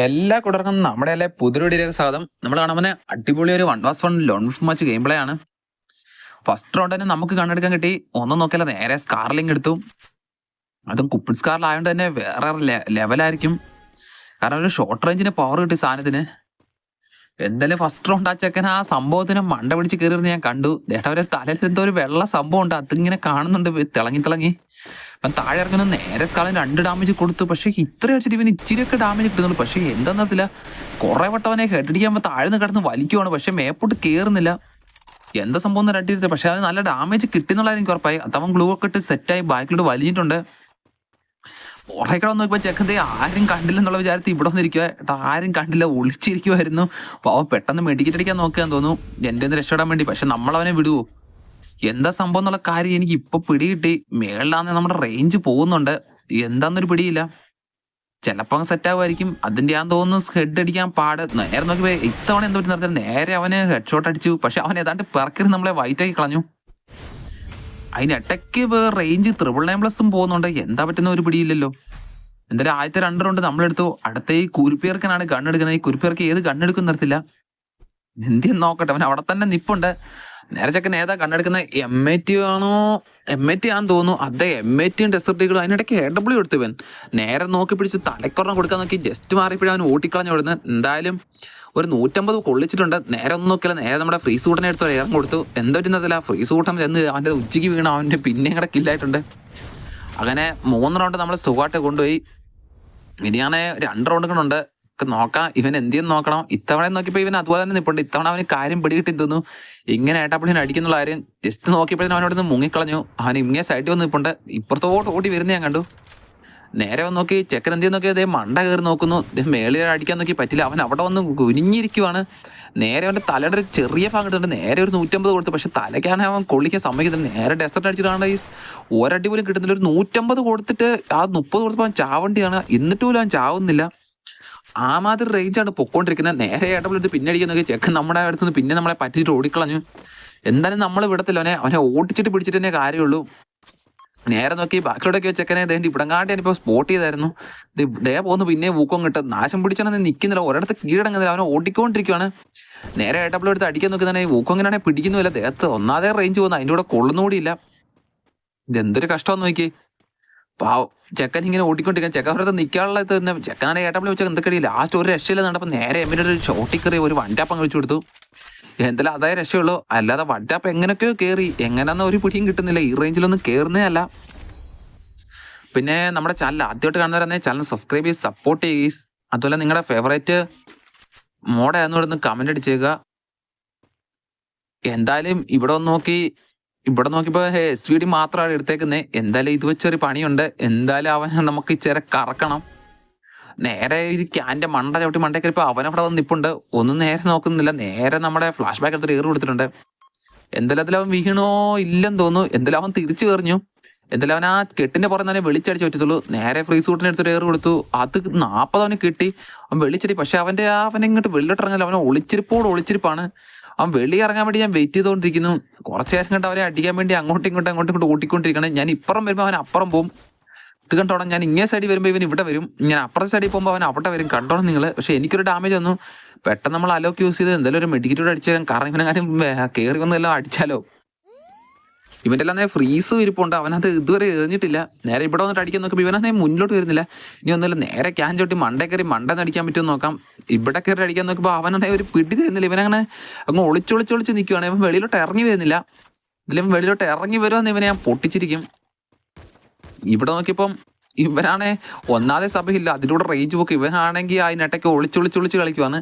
എല്ലാ കൂട്ടർക്കും നമ്മുടെ അല്ലെ പുതിരൊടിയിലേക്ക് സ്വാഗതം. നമ്മൾ പോകുന്ന അടിപൊളി ഒരു one vs one lone match game play ആണ്. ഫസ്റ്റ് റൗണ്ട് തന്നെ നമുക്ക് കണ്ടെടുക്കാൻ കിട്ടി. ഒന്നും നോക്കിയാൽ നേരെ സ്കാർലിംഗ് എടുത്തു. അതും കുപ്പിൾ സ്കാറിലായതുകൊണ്ട് തന്നെ വേറെ ലെവലായിരിക്കും കാരണം ഒരു ഷോർട്ട് റേഞ്ചിന് പവർ കിട്ടി സാധനത്തിന്. എന്തായാലും ഫസ്റ്റ് റൗണ്ട് ആ ചെക്കൻ ആ സംഭവത്തിന് മണ്ട പിടിച്ച് കയറിയിരുന്ന് ഞാൻ കണ്ടു. ദേട്ടാ അവരെ തലയിൽ എന്തോ ഒരു വെള്ള സംഭവം ഉണ്ട്. അതിങ്ങനെ കാണുന്നുണ്ട് തിളങ്ങി തിളങ്ങി. അപ്പം താഴെ ഇറങ്ങുന്ന നേരെ സ്കാളിന് രണ്ട് ഡാമേജ് കൊടുത്തു. പക്ഷേ ഇത്ര വെച്ചിട്ട് ഇവന് ഇച്ചിരിയൊക്കെ ഡാമേജ് കിട്ടുന്നുള്ളൂ. പക്ഷേ എന്താന്നത്തില്ല കുറെ വട്ടവനെ ഹെഡടിക്കുമ്പോൾ താഴ്ന്ന് കിടന്ന് വലിക്കുവാണ്. പക്ഷേ മേപ്പോട്ട് കയറുന്നില്ല എന്താ സംഭവം എന്ന് രണ്ടിരുത്ത് പക്ഷെ അവന് നല്ല ഡാമേജ് കിട്ടുന്നുള്ള എനിക്ക് ഉറപ്പായി. അതവൻ ഗ്ലൂ ഒക്കെ ഇട്ട് സെറ്റായി ബാക്കിലോട്ട് വലിഞ്ഞിട്ടുണ്ട്. പുറകെ നോക്കിയപ്പോ ചെക്കന്തേ ആരും കണ്ടില്ല എന്നുള്ള വിചാരത്തിൽ ഇവിടെ വന്നിരിക്കുക ആരും കണ്ടില്ല. ഒളിച്ചിരിക്കുമായിരുന്നു പാവം പെട്ടെന്ന് മെഡിക്കറ്റ് അടിക്കാൻ നോക്കാൻ തോന്നുന്നു. എന്റെ ഒന്ന് രക്ഷപ്പെടാൻ വേണ്ടി. പക്ഷെ നമ്മളവനെ വിടുവോ? എന്താ സംഭവം എന്നുള്ള കാര്യം എനിക്ക് ഇപ്പൊ പിടികിട്ടി മേളിലാന്ന് നമ്മുടെ റേഞ്ച് പോകുന്നുണ്ട്. എന്താന്നൊരു പിടിയില്ല. ചിലപ്പോ അങ്ങ് സെറ്റ് ആവുമായിരിക്കും. അതിന്റെ ഞാൻ തോന്നുന്നു ഹെഡ് അടിക്കാൻ പാട്. നേരെ നോക്കി ഇത്തവണ എന്തോ നിർത്തി നേരെ അവന് ഹെഡ് ഷോട്ട് അടിച്ചു. പക്ഷെ അവൻ ഏതാണ്ട് പിറക്കരുത് നമ്മളെ വൈറ്റ് ആക്കി കളഞ്ഞു. അതിനിടയ്ക്ക് റേഞ്ച് ത്രിപിൾ നയൻ പ്ലസും പോകുന്നുണ്ട്. എന്താ പറ്റുന്ന ഒരു പിടിയില്ലല്ലോ. എന്തായാലും ആദ്യത്തെ രണ്ട് റൗണ്ട് നമ്മളെടുത്തു അടുത്ത ഈ കുരുപ്പിയർക്കനാണ് കണ്ണെടുക്കുന്നത് ഈ കുരുപ്പിയർക്ക് ഏത് കണ്ണെടുക്കും നിർത്തില്ല എന്തിയും നോക്കട്ടെ. അവൻ അവിടെ തന്നെ നിപ്പുണ്ട്. നേരെ ചെക്കൻ ഏതാ കണ്ണെടുക്കുന്ന എം എ ടി ആണോ? എം എ ടി ആണെന്ന് തോന്നുന്നു. അതെ എം എ ടിയും ഡെസർട്ടുകളും അതിനിടയ്ക്ക് എ ഡബ്ല്യൂ എടുത്തു ഇവൻ. നേരെ നോക്കി പിടിച്ച് തലക്കൊറണം കൊടുക്കാൻ നോക്കി ജസ്റ്റ് മാറിയപ്പോഴും അവൻ ഓട്ടിക്കളഞ്ഞു വിടുന്നത് എന്തായാലും ഒരു നൂറ്റമ്പത് കൊള്ളിച്ചിട്ടുണ്ട്. നേരെ ഒന്നും നോക്കില്ല നേരെ നമ്മുടെ ഫ്രീ സൂട്ടിനെ എടുത്ത് ഇറങ്ങി കൊടുത്തു. എന്തോ ചെയ്യുന്നതല്ല ഫ്രീ സൂട്ടം ചെന്ന് അവന്റെ ഉച്ചയ്ക്ക് വീണ അവന്റെ പിന്നെ കൂടെ കില്ലായിട്ടുണ്ട് അങ്ങനെ മൂന്ന് റൗണ്ട് നമ്മൾ സുഖമായിട്ട് കൊണ്ടുപോയി. ഇനിയാണെ രണ്ട് റൗണ്ടുകളുണ്ട് നോക്കാം. ഇവൻ എന്തെന്ന് നോക്കണം? ഇത്തവണ നോക്കിയപ്പോൾ ഇവൻ അതുപോലെ തന്നെ നിപ്പുണ്ട്. ഇത്തവണ അവന് കാര്യം പിടികിട്ടി തോന്നുന്നു. ഇങ്ങനെ ഏട്ടാപ്പിളിനെ അടിക്കുന്നുള്ള കാര്യം ജസ്റ്റ് നോക്കിയപ്പോഴത്തേനും അവനോട് നിന്ന് മുങ്ങിക്കളഞ്ഞു. അവൻ ഇങ്ങനെ സൈഡിൽ വന്ന് നിപ്പുണ്ട്. ഇപ്പുറത്തോട്ട് ഓടി വരുന്ന ഞാൻ കണ്ടു. നേരെ വന്ന് നോക്കി. ചെക്കൻ എന്ത് നോക്കി? അതേ മണ്ട കയറി നോക്കുന്നു. മേളിൽ അടിക്കാൻ നോക്കി. പറ്റില്ല. അവൻ അവിടെ വന്ന് കുനിഞ്ഞിരിക്കുവാണ്. നേരെ അവന്റെ തലയുടെ ഒരു ചെറിയ ഭാഗം എടുത്തിട്ട് നേരെ ഒരു നൂറ്റമ്പത് കൊടുത്തു. പക്ഷെ തലയ്ക്കാണ് അവൻ കൊള്ളിക്കാൻ സമ്മതിക്കുന്നില്ല. നേരെ ഡെസർട്ട് അടിച്ചിട്ടാണ് ഈ ഒരടി പോലും കിട്ടുന്നില്ല. ഒരു നൂറ്റമ്പത് കൊടുത്തിട്ട് ആ മുപ്പത് കൊടുത്തപ്പോൾ അവൻ ചാവണ്ടിയാണ്. എന്നിട്ട് പോലും അവൻ ചാവുന്നില്ല. ആ മാതിരി റേഞ്ച് ആണ് പൊക്കോണ്ടിരിക്കുന്നത്. നേരെ ഏട്ടപ്പെടുത്ത് പിന്നെ ചെക്ക് നമ്മുടെ അടുത്ത് നിന്ന് പിന്നെ നമ്മളെ പറ്റിയിട്ട് ഓടിക്കളഞ്ഞു. എന്തായാലും നമ്മൾ വിടത്തില്ല അവനെ അവനെ ഓടിച്ചിട്ട് പിടിച്ചിട്ട് തന്നെ കാര്യമുള്ളൂ. നേരെ നോക്കി ബാക്കിലോട്ടൊക്കെ ചെക്കനെ ദേണ്ടി ഇവിടങ്ങാണ്ട് ഞാനിപ്പോൾ സ്പോട്ട് ചെയ്തായിരുന്നു. ദേ പോകുന്നു പിന്നെ ഊക്കം കിട്ടും. നാശം പിടിച്ചാണ് നിൽക്കുന്നില്ല ഒരിടത്ത് കീഴടങ്ങുന്നില്ല. അവനെ ഓടിക്കൊണ്ടിരിക്കുവാണ്. നേരെ ഏട്ടപ്പിൾ എടുത്ത് അടിക്കാൻ നോക്കുന്നതാണ് ഈ ഊക്കം ഇങ്ങനെയാണെങ്കിൽ പിടിക്കുന്നുമില്ല. ദേഹത്ത് ഒന്നാതെ റേഞ്ച് പോകുന്നു. അതിന്റെ കൂടെ കൊള്ളുന്നുകൂടിയില്ല. ഇതെന്തൊരു കഷ്ടമെന്ന് നോക്കി പാവം. ചെക്കൻ ഇങ്ങനെ ഓടിക്കൊണ്ടിരിക്കാൻ ചെക്കൻ നിൽക്കാനുള്ള തന്നെ. ചെക്കനാണ് ഏട്ടപ്പിളി വെച്ചാൽ എന്തൊക്കെ ലാസ്റ്റ് ഒരു രക്ഷയില്ല നടപ്പം നേരെ എമ്മിന്റെ ഒരു ഷോട്ടി കയറി ഒരു വണ്ടാപ്പം കഴിച്ചു കൊടുത്തു എന്തായാലും അതായത് രക്ഷയുള്ളൂ. അല്ലാതെ വണ്ടാപ്പ് എങ്ങനെയൊക്കെയോ കയറി എങ്ങനെയാന്ന് ഒരു പിടിയും കിട്ടുന്നില്ല. ഈ റേഞ്ചിലൊന്നും കയറുന്നേ അല്ല. പിന്നെ നമ്മുടെ ചാനൽ ആദ്യമായിട്ട് കാണുന്നവരെ ചാനൽ സബ്സ്ക്രൈബ് ചെയ്ത് സപ്പോർട്ട് ചെയ്യുക അതുപോലെ നിങ്ങളുടെ ഫേവറേറ്റ് മോഡായിരുന്നു ഇവിടെ നിന്ന് കമന്റ് അടിച്ചേക്കുക. എന്തായാലും ഇവിടെ ഒന്ന് നോക്കി. ഇവിടെ നോക്കിയപ്പോ എസ് വി ഡി മാത്രമാണ് എടുത്തേക്കുന്നത് എന്തായാലും ഇത് വെച്ചൊരു പണിയുണ്ട്. എന്തായാലും അവൻ നമുക്ക് ഇച്ചിരി കറക്കണം. നേരെ ഈ ക്യാന്റെ മണ്ട ചവിട്ടി മണ്ടേ അവൻ അവനവിടെ വന്ന് നിപ്പുണ്ട്. ഒന്നും നേരെ നോക്കുന്നില്ല. നേരെ നമ്മുടെ ഫ്ലാഷ് ബാക്ക് എടുത്തിട്ട് ഏറ് കൊടുത്തിട്ടുണ്ട്. എന്തായാലും അതിലവൻ വീണോ ഇല്ലെന്ന് തോന്നുന്നു. എന്തായാലും അവൻ തിരിച്ചു കയറിഞ്ഞു എന്തായാലും അവൻ ആ കെട്ടിന്റെ പുറം തന്നെ വെളിച്ചടിച്ച് പറ്റത്തുള്ളൂ. നേരെ ഫ്രീ സൂട്ടിന് എടുത്തിട്ട് ഏറ് കൊടുത്തു. അത് നാൽപ്പത് അവന് കിട്ടി. അവൻ വെളിച്ചടി. പക്ഷെ അവന്റെ ആ അവൻ ഇങ്ങോട്ട് ഇറങ്ങില്ല അവൻ ഒളിച്ചിരിപ്പോട് ഒളിച്ചിരിപ്പാണ്. അവൻ വെളി ഇറങ്ങാൻ വേണ്ടി ഞാൻ വെയിറ്റ് ചെയ്തുകൊണ്ടിരിക്കുന്നു. കുറച്ച് നേരം കണ്ട് അവരെ അടിക്കാൻ വേണ്ടി അങ്ങോട്ടും ഇങ്ങോട്ടും അങ്ങോട്ടും ഇങ്ങോട്ട് ഓട്ടിക്കൊണ്ടിരിക്കണേ ഞാൻ ഇപ്പുറം വരുമ്പോൾ അവൻ അപ്പുറം പോകും ഇത് കണ്ടോണം ഞാൻ ഇങ്ങേ സൈഡിൽ വരുമ്പോൾ ഇവൻ ഇവിടെ വരും. ഞാൻ അപ്പുറത്തെ സൈഡിൽ പോകുമ്പോൾ അവൻ അവിടെ വരും. കണ്ടോണം നിങ്ങൾ പക്ഷെ എനിക്കൊരു ഡാമേജ് വന്നു. പെട്ടെന്ന് നമ്മൾ അലോക്ക് യൂസ് ചെയ്ത് എന്തെങ്കിലും ഒരു മെഡിക്കറ്റോട് അടിച്ചാൽ കാരണം ഇവനെങ്ങാനും കയറി വന്നെല്ലാം അടിച്ചാലോ? ഇവന്റെ എല്ലാം ഫ്രീസും ഇരിപ്പുണ്ട്. അവനത് ഇതുവരെ എറിഞ്ഞിട്ടില്ല. നേരെ ഇവിടെ വന്നിട്ട് അടിക്കാൻ നോക്കുമ്പോൾ ഇവനത് മുന്നോട്ട് വരുന്നില്ല. ഇനി ഒന്നുമില്ല നേരെ ക്യാൻ ചോട്ടി മണ്ടേ കയറി മണ്ടെന്ന് അടിക്കാൻ പറ്റുമെന്ന് നോക്കാം. ഇവിടെ കയറി അടിക്കാൻ നോക്കുമ്പോൾ അവനെ ഒരു പിടി തരുന്നില്ല. ഇവനങ്ങനെ അങ്ങ് ഒളിച്ചൊളിച്ചൊളിച്ച് നിൽക്കുവാണ് ഇവൻ വെളിയിലോട്ട് ഇറങ്ങി വരുന്നില്ല. ഇതിലും വെളിയിലോട്ട് ഇറങ്ങി വരുമെന്ന് ഇവനെ ഞാൻ പൊട്ടിച്ചിരിക്കും. ഇവിടെ നോക്കിയപ്പം ഇവനാണെ ഒന്നാതെ സഭയില്ല. അതിലൂടെ റേഞ്ച് പോക്ക് ഇവനാണെങ്കിൽ അതിനിടയ്ക്ക് ഒളിച്ചൊളിച്ചൊളിച്ച് കളിക്കുവാണ്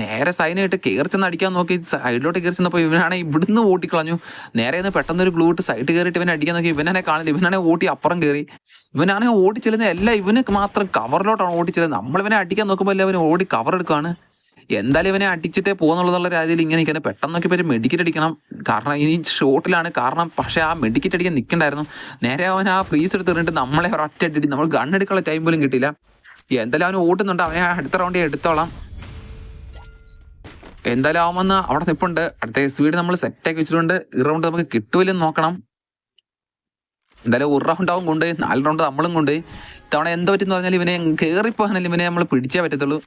നേരെ സൈനായിട്ട് കയറി ചെന്ന് അടിക്കാൻ നോക്കി. സൈഡിലോട്ട് കയറി ചെന്നപ്പോൾ ഇവനാണെ ഇവിടുന്ന് ഓട്ടിക്കളഞ്ഞു നേരെ നിന്ന് പെട്ടെന്ന് ഒരു ഗ്ലൂ ഇട്ട് സൈഡ് കയറിയിട്ട് ഇവനെ അടിക്കാൻ നോക്കി. ഇവനെ കാണില്ല ഇവനാണെ ഓട്ടി അപ്പുറം കയറി ഇവനാണെങ്കിൽ ഓടി ചെല്ലുന്ന എല്ലാം ഇവന് മാത്രം കവറിലോട്ടാണ് ഓടി ചെല്ലുന്നത്. നമ്മളിവനെ അടിക്കാൻ നോക്കുമ്പോൾ എല്ലാം അവന് ഓടി കവർ എടുക്കുകയാണ് എന്തായാലും ഇവനെ അടിച്ചിട്ടേ പോകുന്നുള്ളതുള്ള രീതിയിൽ ഇങ്ങനെ നിൽക്കുന്നത് പെട്ടെന്ന് നോക്കി ഒരു മെഡിക്കറ്റ് അടിക്കണം. കാരണം ഇനി ഷോട്ടിലാണ് കാരണം പക്ഷേ ആ മെഡിക്കറ്റ് അടിക്കാൻ നിൽക്കണ്ടായിരുന്നു നേരെ അവൻ ആ ഫ്രീസ് എടുത്ത് എറിഞ്ഞിട്ട് നമ്മളെ ഒരൊറ്റ അടി നമ്മൾ ഗൺ എടുക്കാനുള്ള ടൈം പോലും കിട്ടിയില്ല. എന്തായാലും അവൻ ഓട്ടുന്നുണ്ട് അവനെ അടുത്ത റൗണ്ടിൽ എടുത്തോളാം. എന്തായാലും ആവുമെന്ന് അവിടെ നിപ്പുണ്ട്. അടുത്ത സ്പീഡ് നമ്മൾ സെറ്റാക്കി വെച്ചിട്ടുണ്ട്. ഈ റൗണ്ട് നമുക്ക് കിട്ടൂലെന്ന് നോക്കണം. എന്തായാലും ഒരു റൗണ്ട് ആവും കൊണ്ട് നാല് റൗണ്ട് നമ്മളും കൊണ്ട്. ഇത്തവണ എന്താ പറ്റുന്ന പറഞ്ഞാൽ ഇവനെ കയറിപ്പോകാനല്ല ഇവനെ നമ്മൾ പിടിച്ചേ പറ്റത്തുള്ളൂ.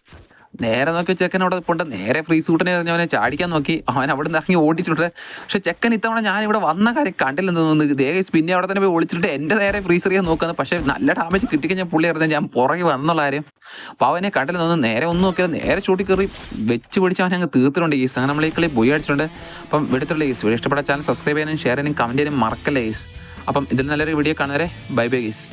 നേരെ നോക്കി ചെക്കൻ അവിടെ പോണ്ട്. നേരെ ഫ്രീ സൂട്ടിനെ അവനെ ചാടിക്കാൻ നോക്കി. അവൻ അവിടെ നിന്ന് ഇറങ്ങി ഓടിച്ചിട്ട് പക്ഷെ ചെക്കൻ ഇത്തവണ ഞാൻ ഇവിടെ വന്ന കാര്യം കണ്ടില്ലെന്ന് തോന്നുന്നു. ദേഹസ് പിന്നെ അവിടെ തന്നെ പോയി ഒളിച്ചിട്ട് എന്റെ നേരെ ഫ്രീസ് ചെയ്യാൻ നോക്കുന്നത് പക്ഷെ നല്ല ഡാമേജ് കിട്ടിക്കഴിഞ്ഞാൽ പുള്ളി അറിഞ്ഞാൽ ഞാൻ പുറകെ വന്നുള്ള കാര്യം. അപ്പോൾ അവനെ കണ്ടില്ലെന്ന് തോന്നുന്നു. നേരെ ഒന്നും നോക്കിയാൽ നേരെ ചൂട്ടി കയറി വെച്ച് പിടിച്ച് അവനെ അങ്ങ് തീർത്തിട്ടുണ്ട് ഈസ് അങ്ങനെ നമ്മൾ ഈ കളി പോയി അടിച്ചിട്ടുണ്ട്. അപ്പം എടുത്തുള്ള ഈസ് വീഡിയോ ഇഷ്ടപ്പെട്ട ചാനൽ സബ്സ്ക്രൈബ് ചെയ്യാനും ഷെയർ ചെയ്യാനും കമന്റ് ചെയ്യാനും മറക്കല്ലേ ഈസ് അപ്പം ഇതിൽ നല്ലൊരു വീഡിയോ കാണുന്നവരെ ബൈ ബൈ ഗീസ്